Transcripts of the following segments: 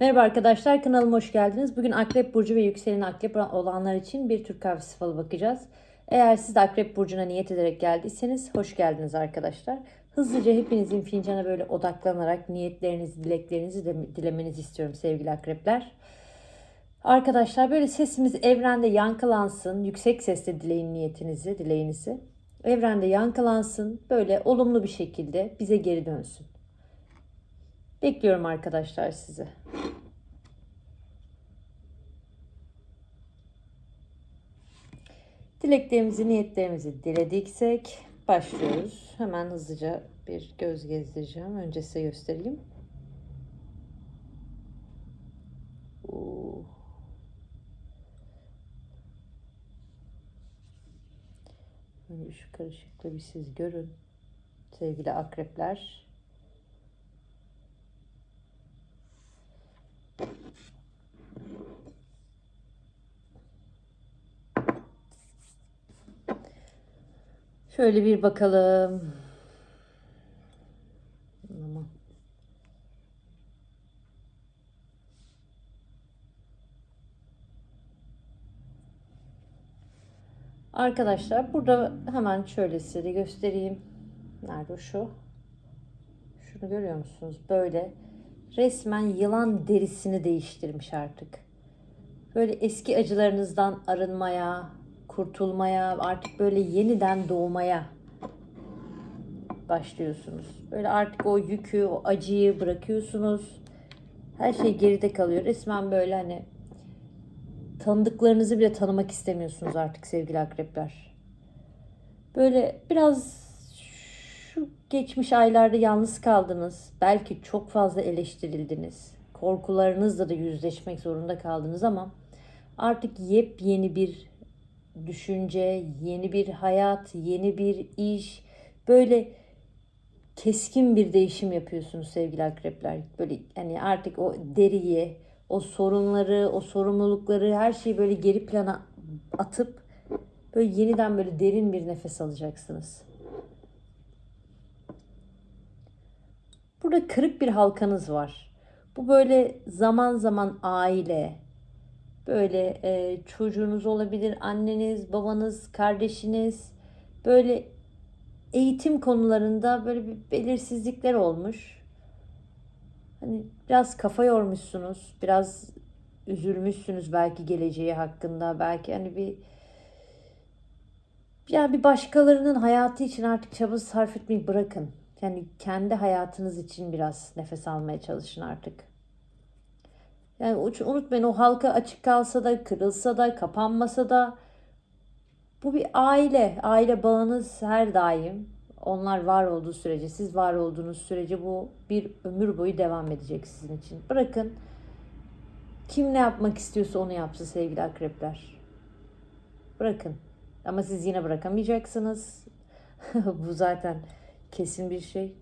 Merhaba arkadaşlar kanalıma hoş geldiniz. Bugün Akrep Burcu ve yükselen Akrep olanlar için bir Türk kahvesi falı bakacağız. Eğer siz de Akrep Burcu'na niyet ederek geldiyseniz hoş geldiniz arkadaşlar. Hızlıca hepinizin fincana böyle odaklanarak niyetlerinizi, dileklerinizi de dilemenizi istiyorum sevgili akrepler. Arkadaşlar böyle sesimiz evrende yankılansın. Yüksek sesle dileyin niyetinizi, dileğinizi. Evrende yankılansın. Böyle olumlu bir şekilde bize geri dönsün. Bekliyorum arkadaşlar sizi. Dileklerimizi, niyetlerimizi dilediksek başlıyoruz. Hemen hızlıca bir göz gezdireceğim. Önce size göstereyim. Önce şu karışıklığı bir siz görün. Sevgili akrepler. Şöyle bir bakalım. Aman. Arkadaşlar burada hemen şöyle size de göstereyim. Nerede şu? Şunu görüyor musunuz? Böyle resmen yılan derisini değiştirmiş artık. Böyle eski acılarınızdan arınmaya, kurtulmaya, artık böyle yeniden doğmaya başlıyorsunuz. Böyle artık o yükü, o acıyı bırakıyorsunuz. Her şey geride kalıyor. Resmen böyle hani tanıdıklarınızı bile tanımak istemiyorsunuz artık sevgili akrepler. Böyle biraz şu geçmiş aylarda yalnız kaldınız. Belki çok fazla eleştirildiniz. Korkularınızla da yüzleşmek zorunda kaldınız ama artık yepyeni bir düşünce, yeni bir hayat, yeni bir iş, böyle keskin bir değişim yapıyorsunuz sevgili akrepler. Böyle hani artık o deriyi, o sorunları, o sorumlulukları, her şeyi böyle geri plana atıp böyle yeniden böyle derin bir nefes alacaksınız. Burada kırık bir halkanız var. Bu böyle zaman zaman aile, böyle e, çocuğunuz olabilir, anneniz, babanız, kardeşiniz, böyle eğitim konularında böyle bir belirsizlikler olmuş. Hani biraz kafa yormuşsunuz, biraz üzülmüşsünüz belki geleceği hakkında, belki hani bir ya bir başkalarının hayatı için artık çaba sarf etmeyi bırakın. Yani kendi hayatınız için biraz nefes almaya çalışın artık. Yani unutmayın o halka açık kalsa da, kırılsa da, kapanmasa da bu bir aile. Aile bağınız her daim. Onlar var olduğu sürece, siz var olduğunuz sürece bu bir ömür boyu devam edecek sizin için. Bırakın kim ne yapmak istiyorsa onu yapsın sevgili akrepler. Bırakın. Ama siz yine bırakamayacaksınız. bu zaten kesin bir şey.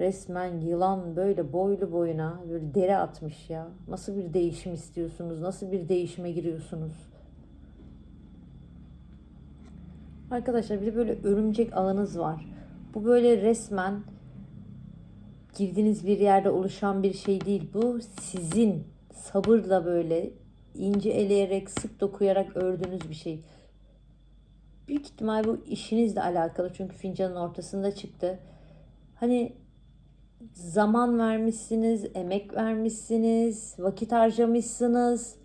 Resmen yılan böyle boylu boyuna böyle deri atmış ya. Nasıl bir değişim istiyorsunuz? Nasıl bir değişime giriyorsunuz? Arkadaşlar bir de böyle örümcek ağınız var. Bu böyle resmen girdiğiniz bir yerde oluşan bir şey değil. Bu sizin sabırla böyle ince eleyerek, sık dokuyarak ördüğünüz bir şey. Büyük ihtimal bu işinizle alakalı çünkü fincanın ortasında çıktı. Hani zaman vermişsiniz, emek vermişsiniz, vakit harcamışsınız.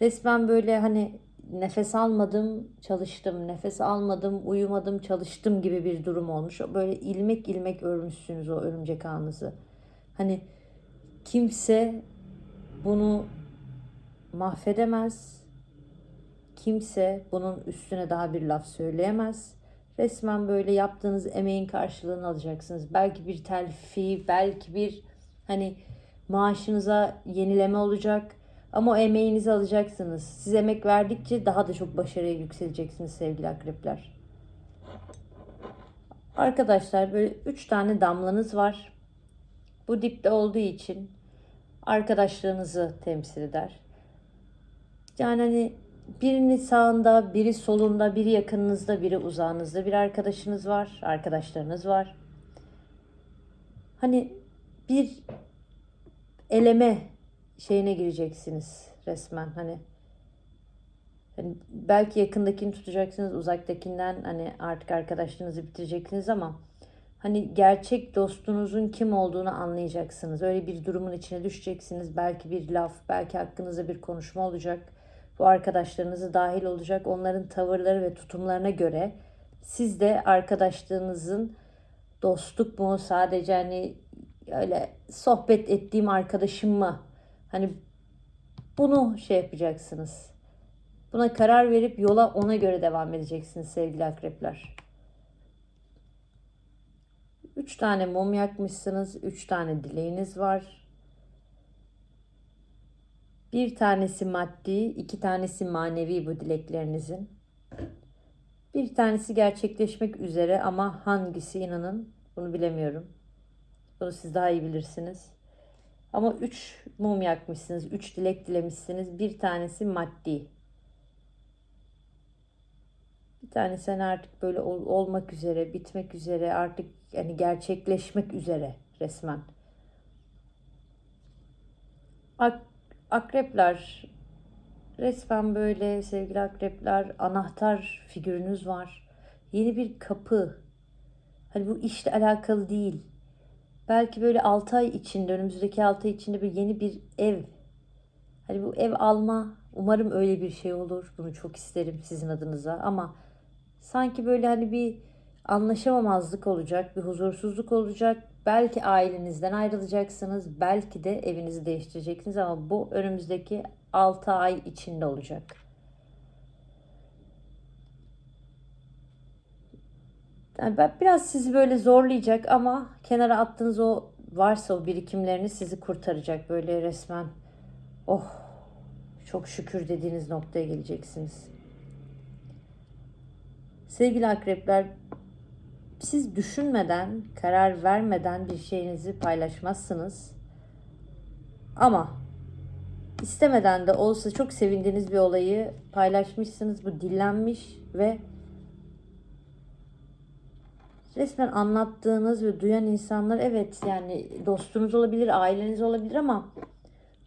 Resmen böyle hani nefes almadım, çalıştım, nefes almadım, uyumadım, çalıştım gibi bir durum olmuş. Böyle ilmek ilmek örmüşsünüz o örümcek ağınızı. Hani kimse bunu mahvedemez. Kimse bunun üstüne daha bir laf söyleyemez. Resmen böyle yaptığınız emeğin karşılığını alacaksınız. Belki bir telfi, belki bir hani maaşınıza yenileme olacak. Ama o emeğinizi alacaksınız. Siz emek verdikçe daha da çok başarıya yükseleceksiniz sevgili akrepler. Arkadaşlar böyle 3 tane damlanız var. Bu dipte olduğu için arkadaşlığınızı temsil eder. Yani hani birini sağında, biri solunda, biri yakınınızda, biri uzağınızda bir arkadaşınız var, arkadaşlarınız var. Hani bir eleme şeyine gireceksiniz resmen hani. Hani belki yakındakini tutacaksınız, uzaktakinden hani artık arkadaşlığınızı bitireceksiniz ama hani gerçek dostunuzun kim olduğunu anlayacaksınız. Öyle bir durumun içine düşeceksiniz. Belki bir laf, belki hakkınızda bir konuşma olacak. Bu arkadaşlarınızı dahil olacak. Onların tavırları ve tutumlarına göre siz de arkadaşlığınızın dostluk mu sadece hani öyle sohbet ettiğim arkadaşım mı? Hani bunu şey yapacaksınız. Buna karar verip yola ona göre devam edeceksiniz sevgili akrepler. Üç tane mum yakmışsınız. Üç tane dileğiniz var. Bir tanesi maddi, iki tanesi manevi bu dileklerinizin. Bir tanesi gerçekleşmek üzere ama hangisi inanın bunu bilemiyorum. Bunu siz daha iyi bilirsiniz. Ama üç mum yakmışsınız, üç dilek dilemişsiniz. Bir tanesi maddi. Bir tanesi hani artık böyle ol- olmak üzere, bitmek üzere, artık yani gerçekleşmek üzere resmen. Ak- akrepler resmen böyle sevgili akrepler anahtar figürünüz var. Yeni bir kapı. Hani bu işle alakalı değil. Belki böyle 6 ay içinde, önümüzdeki 6 ay içinde bir yeni bir ev. Hani bu ev alma, umarım öyle bir şey olur. Bunu çok isterim sizin adınıza ama sanki böyle hani bir anlaşamamazlık olacak, bir huzursuzluk olacak. Belki ailenizden ayrılacaksınız, belki de evinizi değiştireceksiniz ama bu önümüzdeki 6 ay içinde olacak. Yani ben biraz sizi böyle zorlayacak ama kenara attığınız o varsa o birikimlerini sizi kurtaracak böyle resmen. Oh çok şükür dediğiniz noktaya geleceksiniz. Sevgili akrepler siz düşünmeden, karar vermeden bir şeyinizi paylaşmazsınız. Ama istemeden de olsa çok sevindiğiniz bir olayı paylaşmışsınız. Bu dillenmiş ve resmen anlattığınız ve duyan insanlar evet yani dostunuz olabilir, aileniz olabilir ama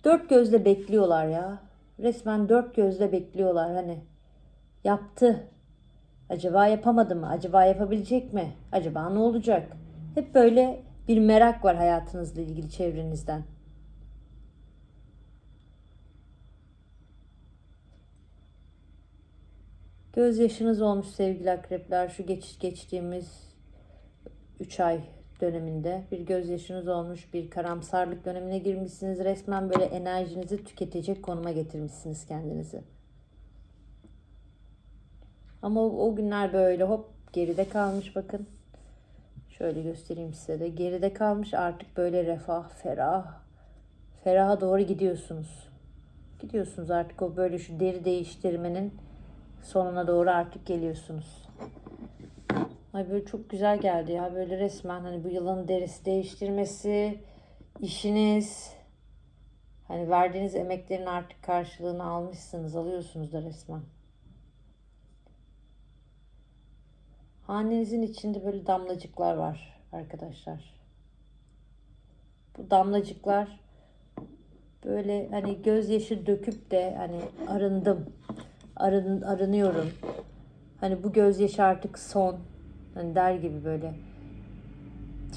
dört gözle bekliyorlar ya. Resmen dört gözle bekliyorlar hani. Yaptı. Acaba yapamadı mı? Acaba yapabilecek mi? Acaba ne olacak? Hep böyle bir merak var hayatınızla ilgili çevrenizden. Gözyaşınız olmuş sevgili akrepler şu geç, geçtiğimiz 3 ay döneminde bir gözyaşınız olmuş, bir karamsarlık dönemine girmişsiniz. Resmen böyle enerjinizi tüketecek konuma getirmişsiniz kendinizi. Ama o, o günler böyle hop geride kalmış bakın. Şöyle göstereyim size de. Geride kalmış artık böyle refah, ferah, feraha doğru gidiyorsunuz. Gidiyorsunuz artık o böyle şu deri değiştirmenin sonuna doğru artık geliyorsunuz. Ay böyle çok güzel geldi ya. Böyle resmen hani bu yılanın derisi değiştirmesi, işiniz, hani verdiğiniz emeklerin artık karşılığını almışsınız, alıyorsunuz da resmen. Hanenizin içinde böyle damlacıklar var arkadaşlar. Bu damlacıklar böyle hani gözyaşı döküp de hani arındım, arın, arınıyorum. Hani bu gözyaşı artık son. Hani der gibi böyle.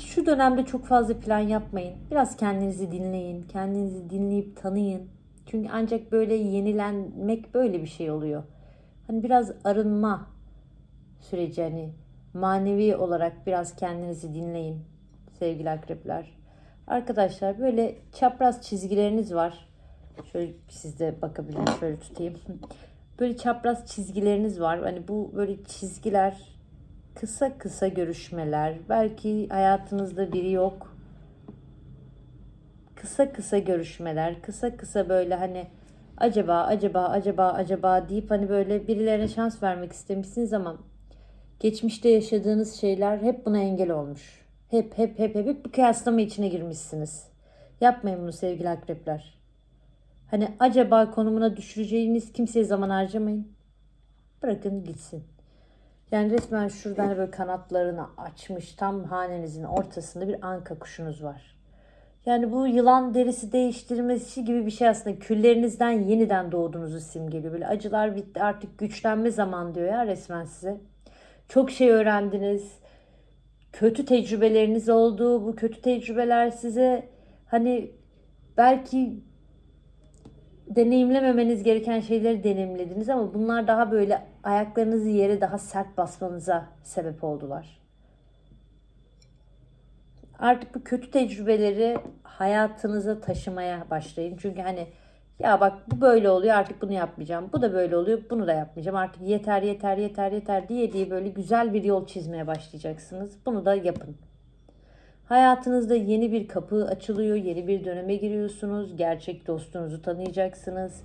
Şu dönemde çok fazla plan yapmayın. Biraz kendinizi dinleyin. Kendinizi dinleyip tanıyın. Çünkü ancak böyle yenilenmek böyle bir şey oluyor. Hani biraz arınma süreci hani manevi olarak biraz kendinizi dinleyin sevgili akrepler. Arkadaşlar böyle çapraz çizgileriniz var. Şöyle siz de bakabilirim şöyle tutayım. Böyle çapraz çizgileriniz var. Hani bu böyle çizgiler kısa kısa görüşmeler. Belki hayatınızda biri yok. Kısa kısa görüşmeler. Kısa kısa böyle hani acaba acaba acaba acaba deyip hani böyle birilerine şans vermek istemişsiniz ama geçmişte yaşadığınız şeyler hep buna engel olmuş. Hep hep hep hep, hep bir kıyaslama içine girmişsiniz. Yapmayın bunu sevgili akrepler. Hani acaba konumuna düşüreceğiniz kimseye zaman harcamayın. Bırakın gitsin. Yani resmen şuradan böyle kanatlarını açmış tam hanenizin ortasında bir anka kuşunuz var. Yani bu yılan derisi değiştirmesi gibi bir şey aslında. Küllerinizden yeniden doğduğunuzu simgeliyor. Böyle acılar bitti artık güçlenme zaman diyor ya resmen size. Çok şey öğrendiniz. Kötü tecrübeleriniz oldu. Bu kötü tecrübeler size hani belki deneyimlememeniz gereken şeyleri deneyimlediniz ama bunlar daha böyle ayaklarınızı yere daha sert basmanıza sebep oldular. Artık bu kötü tecrübeleri hayatınıza taşımaya başlayın. Çünkü hani ya bak bu böyle oluyor artık bunu yapmayacağım. Bu da böyle oluyor bunu da yapmayacağım. Artık yeter yeter yeter yeter diye diye böyle güzel bir yol çizmeye başlayacaksınız. Bunu da yapın. Hayatınızda yeni bir kapı açılıyor, yeni bir döneme giriyorsunuz. Gerçek dostunuzu tanıyacaksınız.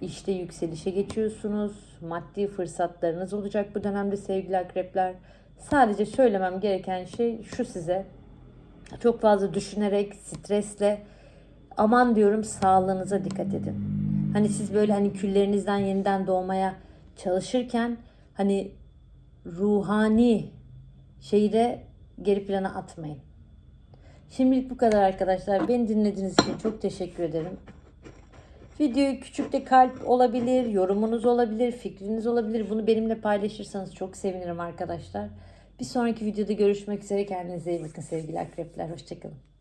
İşte yükselişe geçiyorsunuz. Maddi fırsatlarınız olacak bu dönemde sevgili akrepler. Sadece söylemem gereken şey şu size. Çok fazla düşünerek, stresle aman diyorum sağlığınıza dikkat edin. Hani siz böyle hani küllerinizden yeniden doğmaya çalışırken hani ruhani şeyi de geri plana atmayın. Şimdilik bu kadar arkadaşlar. Beni dinlediğiniz için çok teşekkür ederim. Videoyu küçük de kalp olabilir, yorumunuz olabilir, fikriniz olabilir. Bunu benimle paylaşırsanız çok sevinirim arkadaşlar. Bir sonraki videoda görüşmek üzere. Kendinize iyi bakın sevgili akrepler. Hoşçakalın.